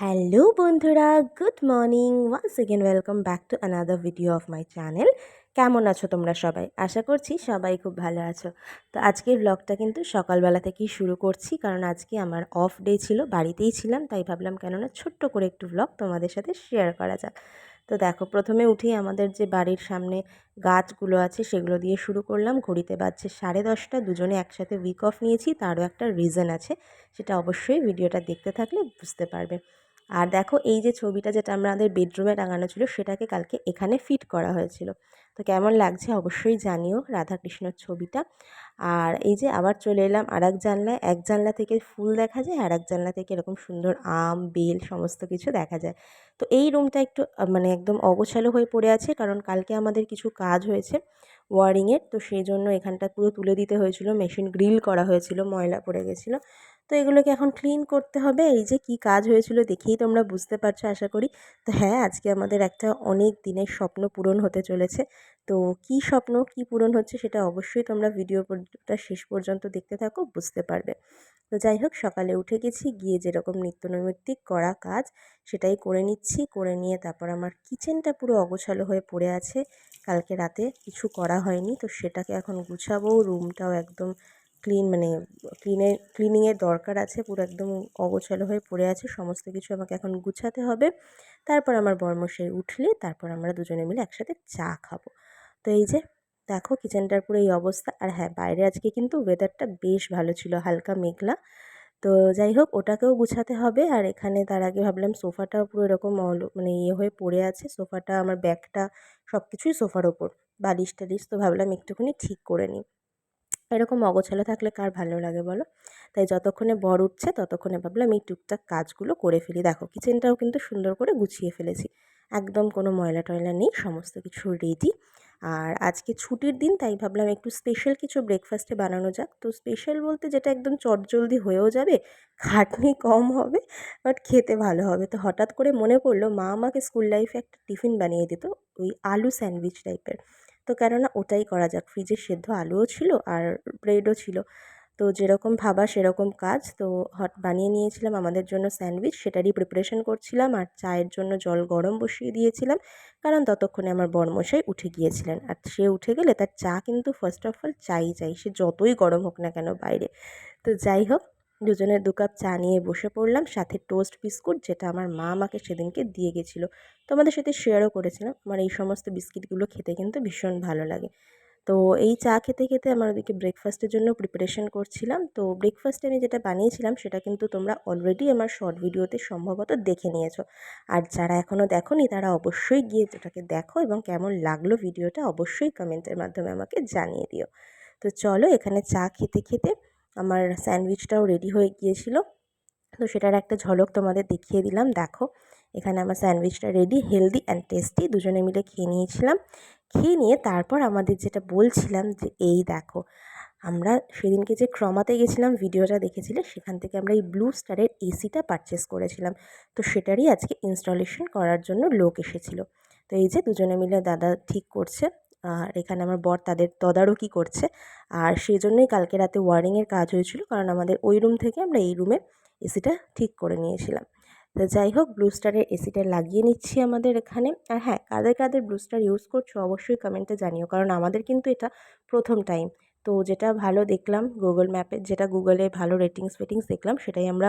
Hello বন্ধুরা। Good morning once again welcome back to another video of my channel কেমন আছো তোমরা সবাই? আশা করছি সবাই খুব ভালো আছো। তো আজকের ব্লগটা কিন্তু সকালবেলা থেকেই শুরু করছি, কারণ আজকে আমার অফ ডে ছিল, বাড়িতেই ছিলাম, তাই ভাবলাম কেননা ছোট্ট করে একটু ব্লগ তোমাদের সাথে শেয়ার করা যাক। তো দেখো, প্রথমে উঠেই আমাদের যে বাড়ির সামনে গাছগুলো আছে, সেগুলো দিয়ে শুরু করলাম। ঘড়িতে বাজছে সাড়ে দশটা, দুজনে একসাথে উইক অফ নিয়েছি, তারও একটা রিজন আছে। সেটা অবশ্যই ভিডিওটা দেখতে থাকলে বুঝতে পারবে। আর দেখো এই যে ছবিটা যেটা আমাদের বেডরুমে টাঙানো ছিল, সেটাকে কালকে এখানে ফিট করা হয়েছিল। তো কেমন লাগছে অবশ্যই জানিও রাধাকৃষ্ণর ছবিটা। আর এই যে আবার চলে এলাম আর এক জানলায়। এক জানলা থেকে ফুল দেখা যায়, আর এক জানলা থেকে এরকম সুন্দর আম, বেল সমস্ত কিছু দেখা যায়। তো এই রুমটা একটু মানে একদম অগোছালো হয়ে পড়ে আছে, কারণ কালকে আমাদের কিছু কাজ হয়েছে ওয়ারিংয়ের। তো সেই জন্য এখানটা পুরো তুলে দিতে হয়েছিল, মেশিন গ্রিল করা হয়েছিল, ময়লা পড়ে গেছিল। তো এগুলোকে এখন ক্লিন করতে হবে। এই যে কি কাজ হয়েছিল দেখেই তোমরা বুঝতে পারছ আশা করি। তো হ্যাঁ আজকে আমাদের একটা অনেক দিনের স্বপ্ন পূরণ হতে চলেছে। তো কি স্বপ্ন, কি পূরণ হচ্ছে সেটা অবশ্যই তোমরা ভিডিওটা শেষ পর্যন্ত দেখতে থাকো, বুঝতে পারবে। তো যাই হোক, সকালে উঠে গেছি, গিয়ে যেরকম নিত্য নৈমিত্তিক করা কাজ সেটাই করে নিচ্ছি। করে নিয়ে তারপর আমার কিচেনটা পুরো অগোছালো হয়ে পড়ে আছে। কালকে রাতে কিছু করা হয়নি, তো সেটাকে এখন গুছাবো। রুমটাও একদম ক্লিন মানে ক্লিনের ক্লিনিংয়ের দরকার আছে, পুরো একদম অগোছালো হয়ে পড়ে আছে, সমস্ত কিছু আমাকে এখন গুছাতে হবে। তারপর আমার বর্মশাই উঠলে, তারপর আমরা দুজনে মিলে একসাথে চা খাব। তো এই যে, দেখো কিচেনটার পুরো এই অবস্থা। আর হ্যাঁ বাইরে আজকে কিন্তু ওয়েদারটা বেশ ভালো ছিল, হালকা মেঘলা। তো যাই হোক, ওটাকেও গুছাতে হবে। আর এখানে তার আগে ভাবলাম সোফাটাও পুরো এরকম মানে ইয়ে হয়ে পড়ে আছে। সোফাটা, আমার ব্যাগটা সব কিছুই সোফার ওপর। বালিশ টালিশ তো ভাবলাম একটুখানি ঠিক করে নিই। এরকম অগোছালো থাকলে কার ভালো লাগে বলো? তাই যতক্ষণে বর উঠছে ততক্ষণে ভাবলাম এই টুকটাক কাজগুলো করে ফেলি। দেখো কিচেনটাও কিন্তু সুন্দর করে গুছিয়ে ফেলেছি। একদম কোনো ময়লা টয়লা নেই, সমস্ত কিছু রেডি আর আজকে ছুটির দিন তাই ভাবলাম একটু স্পেশাল কিছু ব্রেকফাস্টে বানানো যাক। তো স্পেশাল বলতে যেটা একদম চটজলদি হয়েও যাবে, খাটনি কম হবে বাট খেতে ভালো হবে। তো হঠাৎ করে মনে পড়ল, মা আমাকে স্কুল লাইফে একটা টিফিন বানিয়ে দিত, ওই আলু স্যান্ডউইচ টাইপের তো কেননা ওটাই করা যাক। ফ্রিজে সেদ্ধ আলুও ছিল আর ব্রেডও ছিল। তো যেরকম ভাবা সেরকম কাজ। তো হট, বানিয়ে নিয়েছিলাম আমাদের জন্য স্যান্ডউইচ। সেটারই প্রিপারেশন করছিলাম আর চায়ের জন্য জল গরম বসিয়ে দিয়েছিলাম। কারণ ততক্ষণে আমার বরমশাই উঠে গিয়েছিলেন। আর সে উঠে গেলে তার চা কিন্তু ফার্স্ট অফ অল চাই চাই। সে যতই গরম হোক না কেন বাইরে। তো যাই হোক দুজনের দু কাপ চা নিয়ে বসে পড়লাম। সাথে টোস্ট বিস্কুট যেটা আমার মা আমাকে সেদিনকে দিয়ে গেছিল। তোমাদের সাথে শেয়ারও করেছিলাম। আমার এই সমস্ত বিস্কিটগুলো খেতে কিন্তু ভীষণ ভালো লাগে। তো এই চা খেতে খেতে আমার ওদিকে ব্রেকফাস্টের জন্য প্রিপারেশন করছিলাম। তো ব্রেকফাস্টে আমি যেটা বানিয়েছিলাম সেটা কিন্তু তোমরা অলরেডি আমার শর্ট ভিডিওতে সম্ভবত দেখে নিয়েছো। আর যারা এখনও দেখোনি তারা অবশ্যই গিয়ে যেটাকে দেখো এবং কেমন লাগল ভিডিওটা অবশ্যই কমেন্টের মাধ্যমে আমাকে জানিয়ে দিও। তো চলো এখানে চা খেতে খেতে আমার স্যান্ডউইচটাও রেডি হয়ে গিয়েছিল। তো সেটার একটা ঝলক তোমাদের দেখিয়ে দিলাম। দেখো, এখানে আমার স্যান্ডউইচটা রেডি হেলদি অ্যান্ড টেস্টি দুজনে মিলে খেয়ে নিয়েছিলাম। খেয়ে নিয়ে তারপর আমাদের যেটা বলছিলাম যে, এই দেখো, আমরা সেদিনকে যে ক্রমাতে গেছিলাম, ভিডিওটা দেখেছিলে, সেখান থেকে আমরা এই ব্লু স্টারের এসিটা পারচেস করেছিলাম। তো সেটারই আজকে ইনস্টলেশন করার জন্য লোক এসেছিল। তো এই যে দুজনে মিলে দাদা ঠিক করছে। আর এখানে আমার বর তাদের তদারকি করছে। আর সেই জন্যই কালকে রাতে ওয়ারিংয়ের কাজ হয়েছিল, কারণ আমাদের ওই রুম থেকে আমরা এই রুমে এসিটা ঠিক করে নিয়েছিলাম। তো যাই হোক ব্লু স্টারের এসিটা লাগিয়ে নিচ্ছি আমাদের এখানে। আর হ্যাঁ কাদের কাদের ব্লু স্টার ইউজ করছ অবশ্যই কমেন্টে জানিও, কারণ আমাদের কিন্তু এটা প্রথম টাইম তো যেটা ভালো দেখলাম গুগল ম্যাপে যেটা গুগলে ভালো রেটিংস ফেটিংস দেখলাম, সেটাই আমরা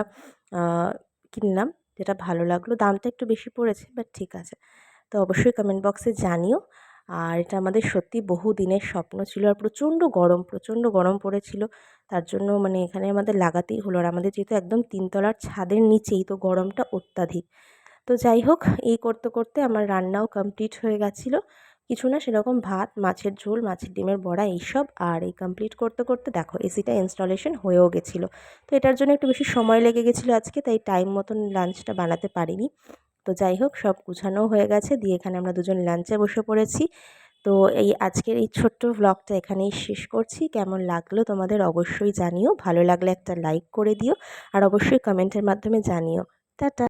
কিনলাম। যেটা ভালো লাগল, দামটা একটু বেশি পড়েছে বাট ঠিক আছে। তো অবশ্যই কমেন্ট বক্সে জানিও। আর এটা আমাদের সত্যি বহু দিনের স্বপ্ন ছিল আর প্রচণ্ড গরম প্রচণ্ড গরম পড়েছিল। তার জন্য মানে এখানে আমাদের লাগাতেই হলো আর আমাদের যেহেতু একদম তিনতলার ছাদের নিচেই, তো গরমটা অত্যাধিক। তো যাই হোক, এই করতে করতে আমার রান্নাও কমপ্লিট হয়ে গেছিল। কিছু না সেরকম ভাত, মাছের ঝোল, মাছের ডিমের বড়া এইসব আর এই কমপ্লিট করতে করতে দেখো এসিটা ইনস্টলেশন হয়েও গেছিল। তো এটার জন্য একটু বেশি সময় লেগে গেছিল আজকে, তাই টাইম মতন লাঞ্চটা বানাতে পারিনি। তো যাই হোক, সব গুছানো হয়ে গেছে। দিয়ে এখানে আমরা দুজন লাঞ্চে বসে পড়েছি। তো এই আজকের এই ছোট্ট ব্লগটা এখানেই শেষ করছি। কেমন লাগল তোমাদের অবশ্যই জানিও। ভালো লাগলে একটা লাইক করে দিও। আর অবশ্যই কমেন্টের মাধ্যমে জানিও। টাটা!